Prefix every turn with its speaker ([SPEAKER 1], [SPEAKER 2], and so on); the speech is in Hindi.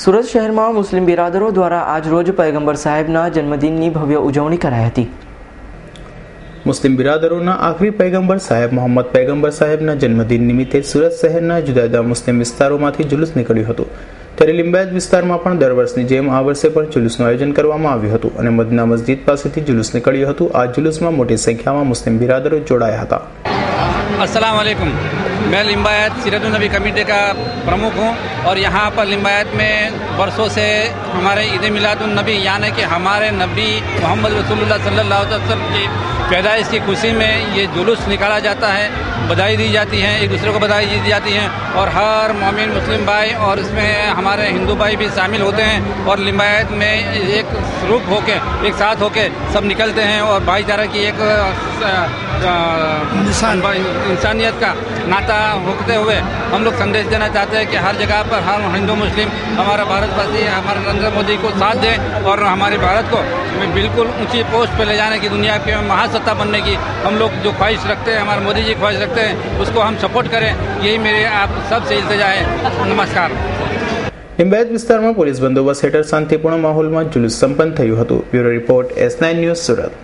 [SPEAKER 1] સુરત શહેરમાં મુસ્લિમ બિરાદરો દ્વારા આજ રોજ પૈગંબર સાહેબના જન્મદિનની ભવ્ય ઉજવણી કરાઈ હતી.
[SPEAKER 2] મુસ્લિમ બિરાદરોના આખરી પૈગંબર સાહેબ મોહમ્મદ પૈગંબર સાહેબના જન્મદિન નિમિત્તે સુરત શહેરના જુદા જુદા મુસ્લિમ વિસ્તારોમાંથી જુલુસ નીકળ્યું હતું. ત્યારે લિંબાયત વિસ્તારમાં પણ દર વર્ષની જેમ આ વર્ષે પણ જુલુસનું આયોજન કરવામાં આવ્યું હતું અને મદના મસ્જિદ પાસેથી જુલુસ નીકળ્યું હતું. આ જુલુસમાં મોટી સંખ્યામાં મુસ્લિમ બિરાદરો જોડાયા હતા.
[SPEAKER 3] અસલામ मैं लिम्बायत सीरत नबी कमेटी का प्रमुख हूँ और यहाँ पर लिम्बायत में बरसों से हमारे ईद मिलादुलनबी यानी कि हमारे नबी मोहम्मद रसूलुल्लाह सल्लल्लाहु अलैहि की पैदाइश की खुशी में ये जुलूस निकाला जाता है, बधाई दी जाती है, एक दूसरे को बधाई दी जाती है और हर मोमिन मुस्लिम भाई और इसमें हमारे हिंदू भाई भी शामिल होते हैं और लिम्बायत में एक रूप होके, एक साथ होके सब निकलते हैं और भाईचारा की एक इंसानियत का नाता होते हुए हम लोग संदेश देना चाहते हैं कि हर जगह पर हर हिंदू मुस्लिम हमारा भारतवासी हमारे नरेंद्र मोदी को साथ दें और हमारे भारत को बिल्कुल ऊंची पोस्ट पर ले जाने की दुनिया की महासत्ता बनने की हम लोग जो ख्वाहिश रखते हैं हमारे मोदी जी ख्वाहिश रखते हैं उसको हम सपोर्ट करें यही मेरे आप सबसे इल्तजा है नमस्कार
[SPEAKER 2] લિંબાયત વિસ્તારમાં પોલીસ બંદોબસ્ત હેઠળ શાંતિપૂર્ણ માહોલમાં જુલુસ સંપન્ન થયું હતું bureau report S nine news Surat